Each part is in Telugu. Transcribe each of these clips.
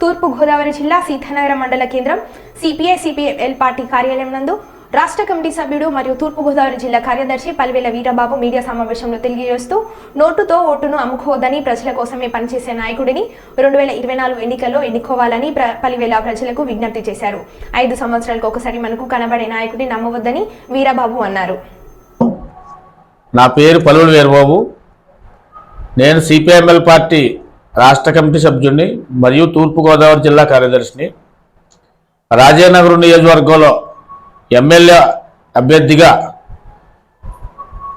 తూర్పుగోదావరి జిల్లా సీతానగరం మండల కేంద్రం సిపిఐ సిపిఎల్ పార్టీ కార్యాలయం నందు రాష్ట్ర కమిటీ సభ్యుడు మరియు తూర్పుగోదావరి జిల్లా కార్యదర్శి పల్వేల వీరబాబు మీడియా సమావేశంలో తెలియజేస్తూ నోటుతో ఓటును అమ్ముకోవద్దని ప్రజల కోసమే పనిచేసే నాయకుడిని రెండు వేల ఇరవై నాలుగు ఎన్నికల్లో ఎన్నుకోవాలని ప్ర- పలివేల ప్రజలకు విజ్ఞప్తి చేశారు. ఐదు సంవత్సరాలకు ఒకసారి మనకు కనబడే నాయకుడిని నమ్మవద్దని వీరబాబు అన్నారు. నా పేరు పలువురు వీరబాబు. నేను సిపిఎంఎల్ పార్టీ రాష్ట్ర కమిటీ సభ్యుడిని మరియు తూర్పుగోదావరి జిల్లా కార్యదర్శిని. రాజానగరం నియోజకవర్గంలో ఎమ్మెల్యే అభ్యర్థిగా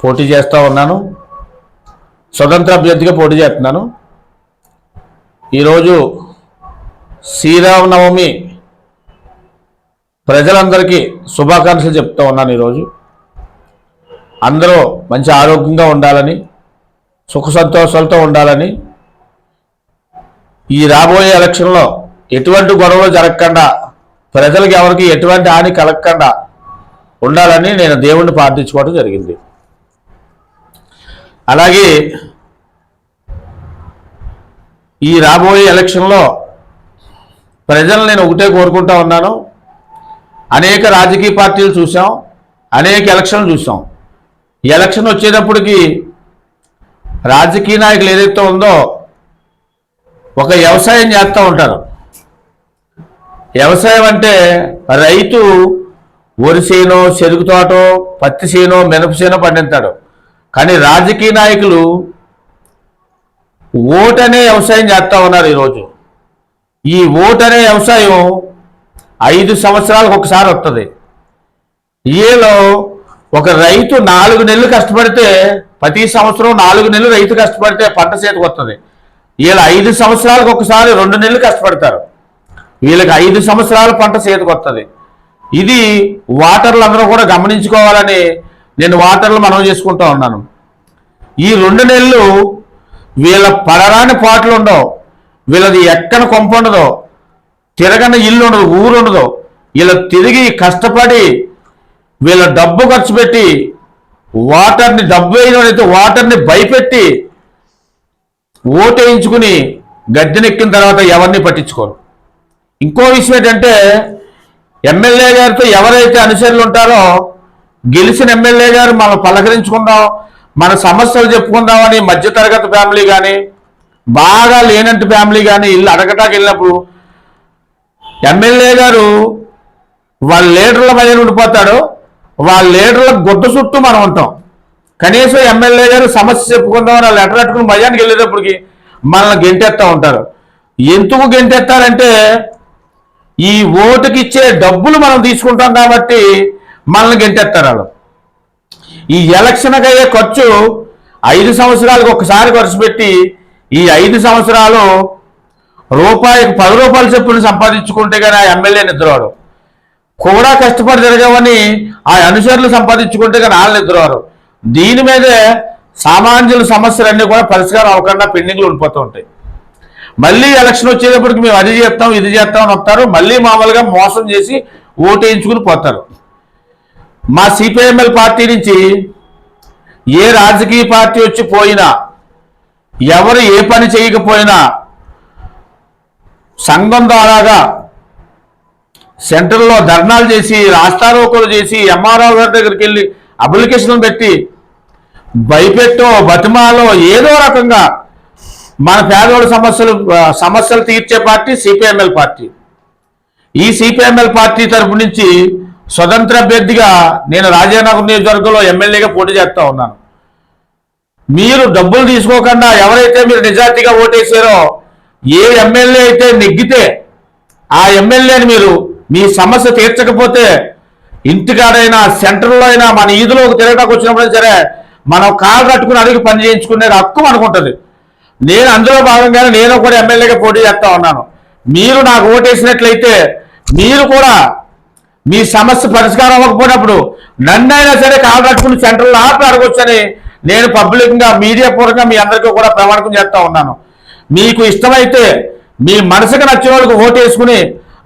పోటీ చేస్తూ ఉన్నాను. స్వతంత్ర అభ్యర్థిగా పోటీ చేస్తున్నాను. ఈరోజు శ్రీరామనవమి ప్రజలందరికీ శుభాకాంక్షలు చెప్తూ ఉన్నాను ఈరోజు. అందరూ మంచి ఆరోగ్యంగా ఉండాలని సుఖ సంతోషాలతో ఉండాలని ఈ రాబోయే ఎలక్షన్లో ఎటువంటి గొడవలు జరగకుండా ప్రజలకు ఎవరికి ఎటువంటి హాని కలగకుండా ఉండాలని నేను దేవుణ్ణి ప్రార్థించుకోవడం జరిగింది. అలాగే ఈ రాబోయే ఎలక్షన్లో ప్రజలు నేను ఒకటే కోరుకుంటా ఉన్నాను. అనేక రాజకీయ పార్టీలు చూసాం అనేక ఎలక్షన్లు చూసాం ఈ ఎలక్షన్ వచ్చేటప్పటికి రాజకీయ నాయకులు ఏదైతే ఉందో ఒక వ్యవసాయం చేస్తూ ఉంటారు. వ్యవసాయం అంటే రైతు వరి చేనో చెరుకు తోటో పత్తి చేనో మినప చేనో పండిస్తాడు. కానీ రాజకీయ నాయకులు ఓటనే వ్యవసాయం చేస్తూ ఉన్నారు ఈరోజు. ఈ ఓటనే వ్యవసాయం ఐదు సంవత్సరాలకు ఒకసారి వస్తుంది ఈలో ఒక రైతు నాలుగు నెలలు కష్టపడితే ప్రతి సంవత్సరం నాలుగు నెలలు రైతు కష్టపడితే పంట చేతికి వస్తుంది వీళ్ళు ఐదు సంవత్సరాలకు ఒకసారి రెండు నెలలు కష్టపడతారు. వీళ్ళకి ఐదు సంవత్సరాల పంట చేతికొస్తుంది ఇది వాటర్లు అందరూ కూడా గమనించుకోవాలని నేను వాటర్లు మనం చేసుకుంటూ ఉన్నాను. ఈ రెండు నెలలు వీళ్ళ పడరాని పాటలు ఉండవు. వీళ్ళది ఎక్కడ కొంప ఉండదు తిరగని ఇల్లు ఉండదు ఊరు ఉండదు. వీళ్ళ తిరిగి కష్టపడి వీళ్ళ డబ్బు ఖర్చు పెట్టి వాటర్ని డబ్బు వేయడం అయితే వాటర్ని భయపెట్టి ఓటేయించుకుని గద్దెనెక్కిన తర్వాత ఎవరిని పట్టించుకోరు? ఇంకో విషయం ఏంటంటే ఎమ్మెల్యే గారితో ఎవరైతే అనుచరులు ఉంటారో గెలిచిన ఎమ్మెల్యే గారు మనం పలకరించుకుందాం మన సమస్యలు చెప్పుకుందామని మధ్యతరగతి ఫ్యామిలీ కానీ బాగా లేనంటి ఫ్యామిలీ కానీ ఇల్లు అడగటాకి వెళ్ళినప్పుడు ఎమ్మెల్యే గారు వాళ్ళ లీడర్ల మధ్య ఉండిపోతాడు వాళ్ళ లీడర్ల గుడ్డ చుట్టూ మనం ఉంటాం. కనీసం ఎమ్మెల్యే గారు సమస్య చెప్పుకుందామని వాళ్ళు లెటర్ పెట్టుకుని భయానికి వెళ్ళేటప్పటికి మనల్ని గెంటెత్తా ఉంటారు. ఎందుకు గెంటెత్తారంటే ఈ ఓటుకి ఇచ్చే డబ్బులు మనం తీసుకుంటాం కాబట్టి మనల్ని గెంటెత్తారు వాళ్ళు. ఈ ఎలక్షన్కి అయ్యే ఖర్చు ఐదు సంవత్సరాలకు ఒకసారి ఖర్చు పెట్టి ఈ ఐదు సంవత్సరాలు రూపాయికి పది రూపాయల చెప్పులు సంపాదించుకుంటే కానీ ఆ ఎమ్మెల్యే నిద్రవాడు. కూడా కష్టపడి తిరగవని ఆ అనుచరులు సంపాదించుకుంటే కానీ వాళ్ళు నిద్రవారు. దీని మీదే సామాన్యుల సమస్యలన్నీ కూడా పరిష్కారం అవ్వకుండా పెండింగ్లు ఉండిపోతూ ఉంటాయి. మళ్ళీ ఎలక్షన్ వచ్చేటప్పటికి మేము అది చేస్తాం ఇది చేస్తాం అని వస్తారు. మళ్ళీ మామూలుగా మోసం చేసి ఓటేయించుకుని పోతారు. మా సిపిఎంఎల్ పార్టీ నుంచి ఏ రాజకీయ పార్టీ వచ్చి పోయినా ఎవరు ఏ పని చేయకపోయినా సంఘం ద్వారాగా సెంటర్లో ధర్నాలు చేసి రాస్తారోకలు చేసి ఎంఆర్ఓ గారి దగ్గరికి వెళ్ళి అప్లికేషన్ పెట్టి భయపెట్టో బతిమాలో ఏదో రకంగా మన పేదవాళ్ళ సమస్యలు సమస్యలు తీర్చే పార్టీ సిపిఎంఎల్ పార్టీ. ఈ సిపిఎంఎల్ పార్టీ తరఫు నుంచి స్వతంత్ర అభ్యర్థిగా నేను రాజానగర్ నియోజకవర్గంలో ఎమ్మెల్యేగా పోటీ చేస్తా ఉన్నాను. మీరు డబ్బులు తీసుకోకుండా ఎవరైతే మీరు నిజాయితీగా ఓటేసారో ఏ ఎమ్మెల్యే అయితే నెగ్గితే ఆ ఎమ్మెల్యేని మీరు మీ సమస్య తీర్చకపోతే ఇంటికాడైనా సెంటర్లో అయినా మన ఈదులోకి తిరగడానికి వచ్చినప్పుడు సరే మనం కాలు కట్టుకుని అడిగి పని చేయించుకునే హక్కు మనకు నేను అందులో భాగంగానే నేను కూడా ఎమ్మెల్యేగా పోటీ చేస్తా ఉన్నాను. మీరు నాకు ఓటేసినట్లయితే మీరు కూడా మీ సమస్య పరిష్కారం అవ్వకపోయినప్పుడు నన్నైనా సరే కాలు కట్టుకుని సెంటర్లో ఆపి అడగొచ్చని నేను పబ్లిక్గా మీడియా పూర్వకంగా మీ అందరికీ కూడా ప్రమాణకం చేస్తా ఉన్నాను. మీకు ఇష్టమైతే మీ మనసుకు నచ్చిన వాళ్ళకి ఓటేసుకుని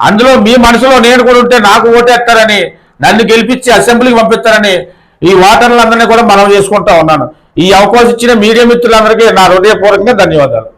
అందులో మీ మనసులో నేను కూడా ఉంటే నాకు ఓటేస్తారని నన్ను గెలిపించి అసెంబ్లీకి పంపిస్తారని ఈ ఓటర్లందరినీ కూడా మనం చేసుకుంటా ఉన్నాను. ఈ అవకాశం ఇచ్చిన మీడియా మిత్రులందరికీ నా హృదయపూర్వకంగా ధన్యవాదాలు.